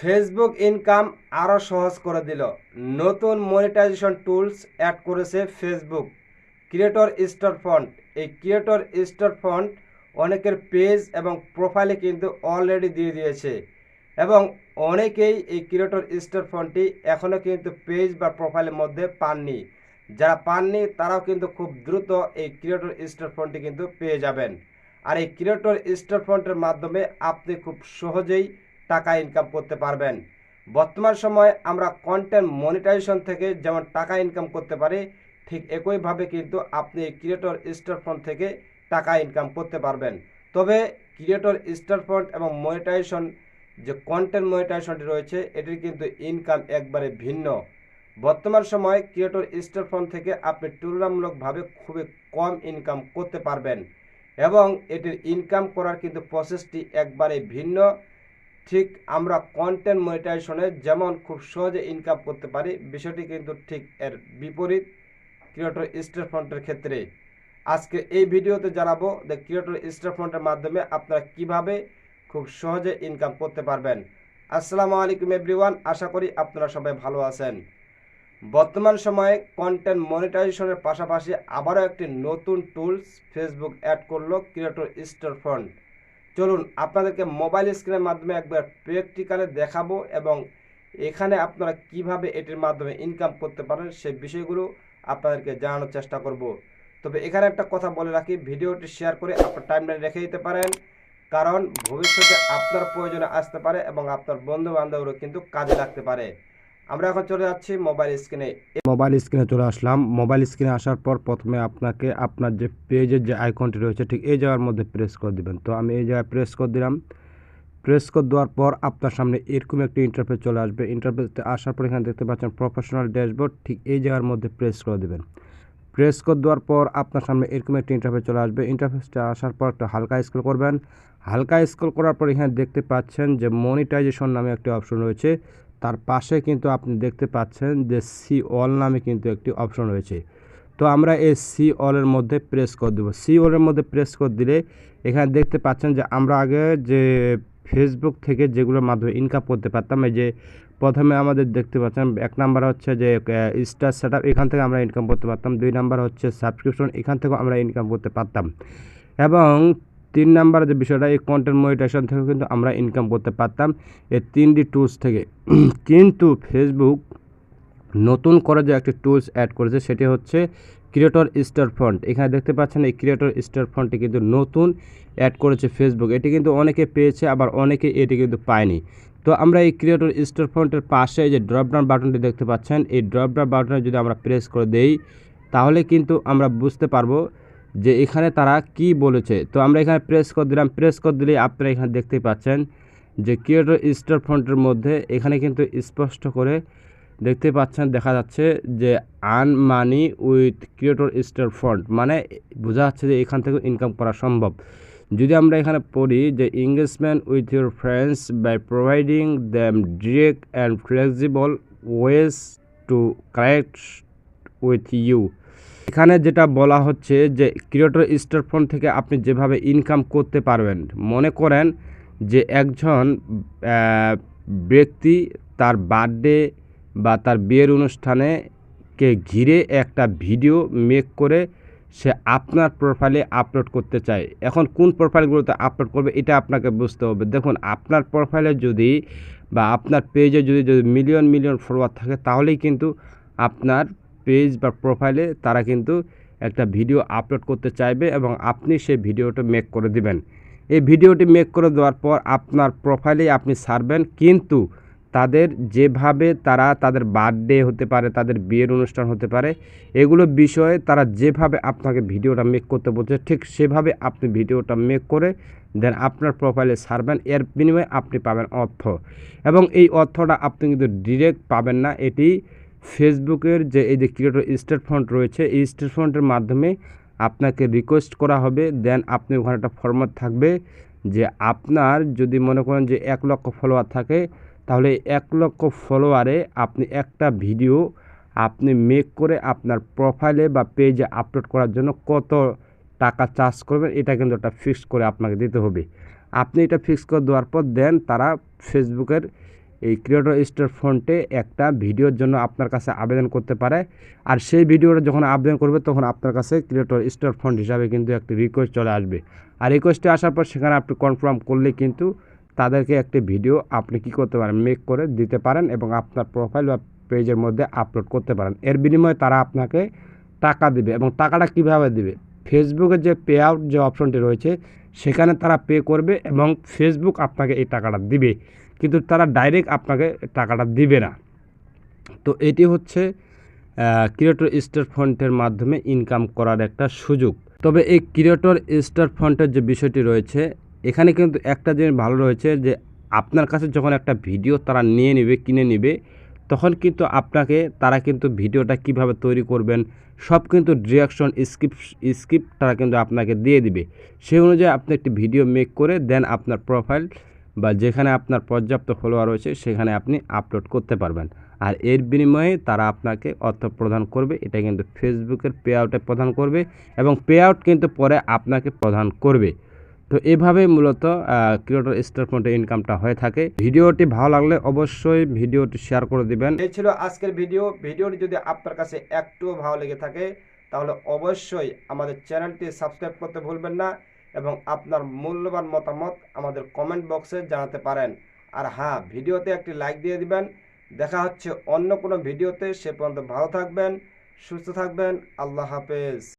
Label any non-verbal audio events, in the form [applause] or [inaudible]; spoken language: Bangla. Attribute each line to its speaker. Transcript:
Speaker 1: ফেসবুক ইনকাম আরও সহজ করে দিল। নতুন মনিটাইজেশন টুলস অ্যাড করেছে ফেসবুক ক্রিয়েটর স্টার ফন্ট এই ক্রিয়েটর স্টার ফন্ট অনেকের পেজ এবং প্রোফাইলে কিন্তু অলরেডি দিয়ে দিয়েছে। এবং অনেকেই এই ক্রিয়েটর স্টার ফন্টটি এখনও কিন্তু পেজ বা প্রোফাইলের মধ্যে পাননি। যারা পাননি, তারাও কিন্তু খুব দ্রুত এই ক্রিয়েটর স্টার ফন্টটি কিন্তু পেয়ে যাবেন। আর এই ক্রিয়েটর স্টার ফন্টের মাধ্যমে আপনি খুব সহজেই টাকা ইনকাম করতে পারবেন। বর্তমান সময়ে আমরা কন্টেন্ট মনিটাইজেশন থেকে যেমন টাকা ইনকাম করতে পারি, ঠিক একইভাবে কিন্তু আপনি ক্রিয়েটর স্টার ফন্ট থেকে টাকা ইনকাম করতে পারবেন। তবে ক্রিয়েটর স্টার ফন্ট এবং মনিটাইজেশন যে কন্টেন্ট মনিটাইজেশনটি রয়েছে, এটির কিন্তু ইনকাম একবারে ভিন্ন। বর্তমান সময়ে ক্রিয়েটর স্টার ফন্ট থেকে আপনি তুলনামূলকভাবে খুবই কম ইনকাম করতে পারবেন এবং এটির ইনকাম করার কিন্তু প্রসেসটি একবারে ভিন্ন। ঠিক আমরা কন্টেন্ট মনিটাইজেশনে যেমন খুব সহজে ইনকাম করতে পারি, বিষয়টি কিন্তু ঠিক এর বিপরীত ক্রিয়েটর স্টার ফ্রন্টের ক্ষেত্রে। আজকে এই ভিডিওতে জানাব যে ক্রিয়েটর স্টার ফ্রন্টের মাধ্যমে আপনারা কীভাবে খুব সহজে ইনকাম করতে পারবেন। আসসালামু আলাইকুম এভরিওয়ান আশা করি আপনারা সবাই ভালো আছেন। বর্তমান সময়ে কন্টেন্ট মনিটাইজেশনের পাশাপাশি আবারও একটি নতুন টুলস ফেসবুক অ্যাড করল ক্রিয়েটর স্টার ফন্ট চলুন আপনাদেরকে মোবাইল স্ক্রিনের মাধ্যমে একবার প্র্যাকটিক্যালে দেখাবো এবং এখানে আপনারা কীভাবে এটির মাধ্যমে ইনকাম করতে পারেন সেই বিষয়গুলো আপনাদেরকে জানানোর চেষ্টা করব। তবে এখানে একটা কথা বলে রাখি, ভিডিওটি শেয়ার করে আপনার টাইমলাইনে রেখে দিতে পারেন, কারণ ভবিষ্যতে আপনার প্রয়োজনে আসতে পারে এবং আপনার বন্ধু বান্ধবরও কিন্তু কাজে লাগতে পারে। আমরা এখন চলে যাচ্ছি মোবাইল স্ক্রিনে
Speaker 2: মোবাইল স্ক্রিনে চলে আসলাম। মোবাইল স্ক্রিনে আসার পর প্রথমে আপনাকে আপনার যে পেজের যে আইকনটি রয়েছে, ঠিক এই জায়গার মধ্যে প্রেস করে দিবেন। তো আমি এই জায়গায় প্রেস করে দিলাম। প্রেস করে দেওয়ার পর আপনার সামনে এরকম একটি ইন্টারফেস চলে আসবে। ইন্টারফেসতে আসার পর এখানে দেখতে পাচ্ছেন প্রফেশনাল ড্যাশবোর্ড ঠিক এই জায়গার মধ্যে প্রেস করে দেবেন। প্রেস করে দেওয়ার পর আপনার সামনে এরকম একটি ইন্টারফেস চলে আসবে। ইন্টারফেসটা আসার পর একটা হালকা স্ক্রল করবেন। হালকা স্ক্রল করার পর এখানে দেখতে পাচ্ছেন যে মনিটাইজেশন নামে একটি অপশন রয়েছে। তার পাশে কিন্তু আপনি দেখতে পাচ্ছেন যে সি অল নামে কিন্তু একটি অপশন রয়েছে। তো আমরা এই সি অলের মধ্যে প্রেস করে দেবো। সি অলের মধ্যে প্রেস করে দিলে এখানে দেখতে পাচ্ছেন যে আমরা আগে যে ফেসবুক থেকে যেগুলোর মাধ্যমে ইনকাম করতে পারতাম, এই যে প্রথমে আমাদের দেখতে পাচ্ছেন এক নাম্বার হচ্ছে যে স্টার সেট এখান থেকে আমরা ইনকাম করতে পারতাম। দুই নাম্বার হচ্ছে সাবস্ক্রিপশন এখান থেকেও আমরা ইনকাম করতে পারতাম। এবং তিন নাম্বার যে বিষয়টা, এই কন্টেন্ট মনিটাইজেশন থেকে কিন্তু আমরা ইনকাম করতে পারতাম এই তিনটি টুলস থেকে। [clears throat] কিন্তু ফেসবুক নতুন করে যে একটি টুলস অ্যাড করেছে, সেটি হচ্ছে ক্রিয়েটর স্টার ফন্ট এখানে দেখতে পাচ্ছেন, এই ক্রিয়েটর স্টার ফন্টটি কিন্তু নতুন অ্যাড করেছে ফেসবুক এটি কিন্তু অনেকে পেয়েছে, আবার অনেকে এটি কিন্তু পায়নি। তো আমরা এই ক্রিয়েটর স্টার ফন্টের পাশে যে ড্রপ ডাউন বাটনটি দেখতে পাচ্ছেন, এই ড্রপ ডাউন বাটনে যদি আমরা প্রেস করে দেই, তাহলে কিন্তু আমরা বুঝতে পারব যে এখানে তারা কি বলেছে। তো আমরা এখানে প্রেস করে দিলাম। প্রেস করে দিলেই আপনারা এখানে দেখতে পাচ্ছেন যে ক্রিয়েটর স্টার ফন্টের মধ্যে এখানে কিন্তু স্পষ্ট করে দেখতে পাচ্ছেন, দেখা যাচ্ছে যে earn money with creator star font মানে বোঝা যাচ্ছে যে এখান থেকে ইনকাম করা সম্ভব। যদি আমরা এখানে পড়ি যে engagement with your friends by providing them direct and flexible ways to connect with you এখানে যেটা বলা হচ্ছে যে ক্রিয়েটর স্টার ফোন থেকে আপনি যেভাবে ইনকাম করতে পারবেন, মনে করেন যে একজন ব্যক্তি তার বার্থডে বা তার বিয়ের অনুষ্ঠানে কে ঘিরে একটা ভিডিও মেক করে সে আপনার প্রোফাইলে আপলোড করতে চায়। এখন কোন প্রোফাইলগুলোতে আপলোড করবে এটা আপনাকে বুঝতে হবে। দেখুন, আপনার প্রোফাইলে যদি বা আপনার পেজে যদি যদি মিলিয়ন মিলিয়ন ফলোয়ার থাকে, তাহলেই কিন্তু আপনার পেজ বা প্রোফাইলে তারা কিন্তু একটা ভিডিও আপলোড করতে চাইবে এবং আপনি সেই ভিডিওটা মেক করে দিবেন। এই ভিডিওটি মেক করে দেওয়ার পর আপনার প্রোফাইলেই আপনি ছাড়বেন কিন্তু তাদের যেভাবে তারা তাদের বার্থডে হতে পারে, তাদের বিয়ের অনুষ্ঠান হতে পারে, এগুলো বিষয়ে তারা যেভাবে আপনাকে ভিডিওটা মেক করতে বলছে, ঠিক সেভাবে আপনি ভিডিওটা মেক করে দেন আপনার প্রোফাইলে ছাড়বেন এর বিনিময়ে আপনি পাবেন অর্থ। এবং এই অর্থটা আপনি কিন্তু ডিরেক্ট পাবেন না, এটি ফেসবুকের যে এই যে ক্রিয়েটর স্টেট ফন্ট রয়েছে, এই স্টেট ফন্টের মাধ্যমে আপনাকে রিকোয়েস্ট করা হবে। দেন আপনি ওখানে একটা ফরম্যাট থাকবে যে আপনার যদি মনে করেন যে এক লক্ষ ফলোয়ার থাকে, তাহলে এক লক্ষ ফলোয়ারে আপনি একটা ভিডিও আপনি মেক করে আপনার প্রোফাইলে বা পেজে আপলোড করার জন্য কত টাকা চার্জ করবেন, এটা কিন্তু একটা ফিক্স করে আপনাকে দিতে হবে। আপনি এটা ফিক্স করে দেওয়ার পর দেন তারা ফেসবুকের এই ক্রিয়েটর স্টার ফন্টে একটা ভিডিওর জন্য আপনার কাছে আবেদন করতে পারে। আর সেই ভিডিওটা যখন আবেদন করবে, তখন আপনার কাছে ক্রিয়েটর স্টার ফন্ট হিসাবে কিন্তু একটি রিকোয়েস্ট চলে আসবে। আর রিকোয়েস্টে আসার পর সেখানে আপনি কনফার্ম করলে কিন্তু তাদেরকে একটি ভিডিও আপনি কি করতে পারেন মেক করে দিতে পারেন এবং আপনার প্রোফাইল বা পেজের মধ্যে আপলোড করতে পারেন। এর বিনিময়ে তারা আপনাকে টাকা দিবে এবং টাকাটা কীভাবে দিবে? ফেসবুকের যে পে আউট যে অপশনটি রয়েছে, সেখানে তারা পে করবে এবং ফেসবুক আপনাকে এই টাকাটা দিবে। কিন্তু তারা ডাইরেক্ট আপনাকে টাকাটা দিবে না। তো এটি হচ্ছে ক্রিয়েটর স্টার ফন্টের মাধ্যমে ইনকাম করার একটা সুযোগ। তবে এই ক্রিয়েটর স্টার ফন্টের যে বিষয়টি রয়েছে, এখানে কিন্তু একটা জিনিস ভালো রয়েছে যে, আপনার কাছে যখন একটা ভিডিও তারা নিয়ে নেবে, কিনে নেবে, তখন কিন্তু আপনাকে, তারা কিন্তু ভিডিওটা কীভাবে তৈরি করবেন, সব কিন্তু রিয়াকশন স্ক্রিপ্ট স্ক্রিপ্ট তারা কিন্তু আপনাকে দিয়ে দিবে। সেই অনুযায়ী আপনি একটি ভিডিও মেক করে দেন আপনার প্রোফাইল বা যেখানে আপনার পর্যাপ্ত ফলোয়ার রয়েছে, সেখানে আপনি আপলোড করতে পারবেন। আর এর বিনিময়ে তারা আপনাকে অর্থ প্রদান করবে, এটা কিন্তু ফেসবুকের পে আউটে প্রদান করবে এবং পে আউট কিন্তু পরে আপনাকে প্রদান করবে। তো এভাবে মূলত ক্রিয়েটর স্টার ফোনটা ইনকামটা হয়ে থাকে। ভিডিওটি ভালো লাগলে অবশ্যই ভিডিওটি শেয়ার করে দিবেন।
Speaker 1: এই ছিল আজকের ভিডিও ভিডিওটি যদি আপনার কাছে একটুও ভালো লেগে থাকে, তাহলে অবশ্যই আমাদের চ্যানেলটি সাবস্ক্রাইব করতে ভুলবেন না। এবং আপনার মূল্যবান মতামত আমাদের কমেন্ট বক্সে জানাতে পারেন। আর হ্যাঁ ভিডিওতে একটি লাইক দিয়ে দিবেন। দেখা হচ্ছে অন্য কোনো ভিডিওতে। সে পর্যন্ত ভালো থাকবেন, সুস্থ থাকবেন। আল্লাহ হাফেজ।